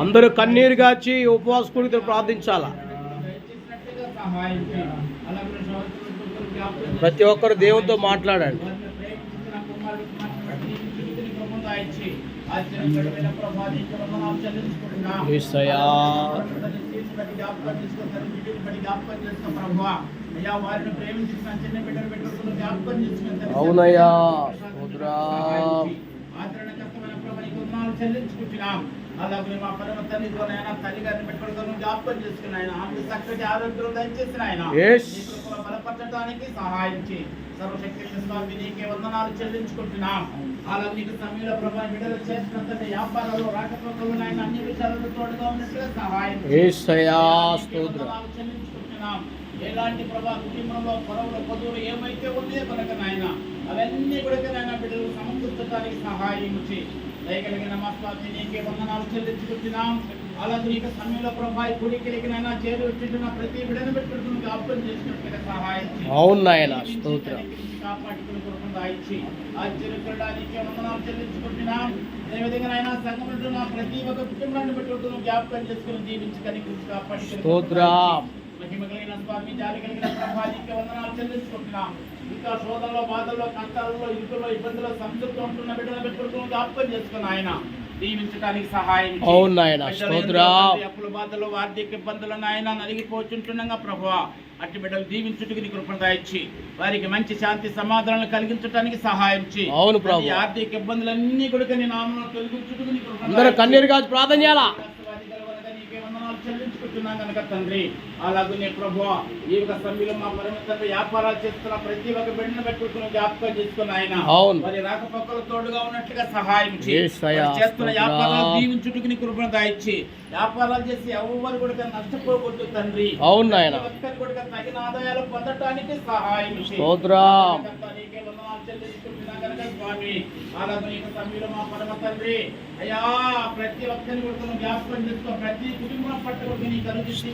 అందరూ కన్నీరు గాచి ఉపవాస కూడితో ప్రార్థించాలా. ప్రతి ఒక్కరు దేవునితో మాట్లాడండి. అవునయ్యా. సహాయం స్తోత్రం. చేయి. ఆదరణకర్తమైన ప్రభు చెల్లించుకుంటున్నాం. అలాగే మా పరమ తల్లి ఆయన తల్లి గారిని పెట్టుకోవడం జ్ఞాపకం చేసుకుని ఆయన ఆమె చక్కటి ఆరోగ్యం దయచేసిన ఆయన. బలపరచడానికి సహాయం చేయి. సర్వశక్తి స్వామి నీకే వందనాలు చెల్లించుకుంటున్నాం. అలా నీకు సమయంలో ప్రభావం విడుదల చేసినంత వ్యాపారాలు రాకపోకలు ఆయన అన్ని విషయాలలో తోడుగా సహాయం వందనాలు చెల్లించుకుంటున్నాం. ఎలాంటి ప్రభా కుటుంబంలో పొరవలు పొదువులు ఏమైతే ఉన్నాయో కనుక నాయన అవన్నీ కూడా నాయన బిడ్డలు సమకూర్చడానికి సహాయం చేయి. దయగలిగిన స్వామి నీకే వందనాలు చెల్లించుకుంటున్నాం. అలాగే సమయంలో ప్రభా గుడికి నాయన చేరి వచ్చిన ప్రతి బిడ్డను పెట్టుకుని జ్ఞాపకం చేసినట్టుగా సహాయం అవును నాయన స్తోత్రం. కాపాడుకుని కొరకు ఇచ్చి ఆశ్చర్యపడడానికి వందనాలు చెల్లించుకుంటున్నాం. అదేవిధంగా నాయన సంఘంలో నా ప్రతి ఒక్క కుటుంబాన్ని పెట్టుకుని జ్ఞాపకం చేసుకుని గురించి కాపాడుకుని స్తోత్రం. మహిమగలిగిన స్వామి జాలి కలిగిన వందనాలు చెల్లించుకుంటున్నాం ఇంకా శోధనలో బాధల్లో కష్టాలలో ఇరుకులో ఇబ్బందుల్లో సంతృప్తి ఉంటున్న బిడ్డలు పెట్టుకుని జ్ఞాపకం చేసుకుని ఆయన దీవించడానికి సహాయం. అవును నాయన, అప్పుల బాధలు ఆర్థిక ఇబ్బందులు నాయన నలిగిపోతుండగా ప్రభువా అట్టి బిడ్డలు దీవించుటకు నీ కృపణ దయచి వారికి మంచి శాంతి సమాధానాలు కలిగించడానికి సహాయం చేయి అవును ప్రభు. ఆర్థిక ఇబ్బందులన్నీ కూడా నీ నామంలో తొలగించుటకు నీ కృపణ అందరూ. కన్నీరు గాచి ప్రార్థన చేయాలా ఆశీర్వాది గలవనగా నీకే వందనాలు చెల్లించుకుంటున్నాం కనుక తండ్రి. అలాగే ప్రభు ఈ యొక్క సమయంలో మా పరిమిత వ్యాపారాలు చేస్తున్న ప్రతి ఒక్క బిడ్డను పెట్టుకుని జ్ఞాపకం చేసుకుని ఆయన. మరి రాకపోకలు తోడుగా ఉన్నట్లుగా సహాయం చేస్తున్న. వ్యాపారాలు దీవించుటకు నీ కృపణ దాయిచ్చి. వ్యాపారాలు చేసి ఎవరు కూడా నష్టపోకూడదు తండ్రి. అవును కూడా తగిన ఆదాయాలు పొందటానికి సహాయం చేయి. స్తోత్రం. కనుక నీకే వందనాలు చెల్లించుకుంటున్నాం కనుక స్వామి. అలాగే నీకు సమయంలో మా పరమ తండ్రి. అయ్యా ప్రతి ఒక్కరిని కూడా జ్ఞాపకం చేసుకో ప్రతి కుటుంబం పట్ల కూడా నీకు అనుగ్రహించి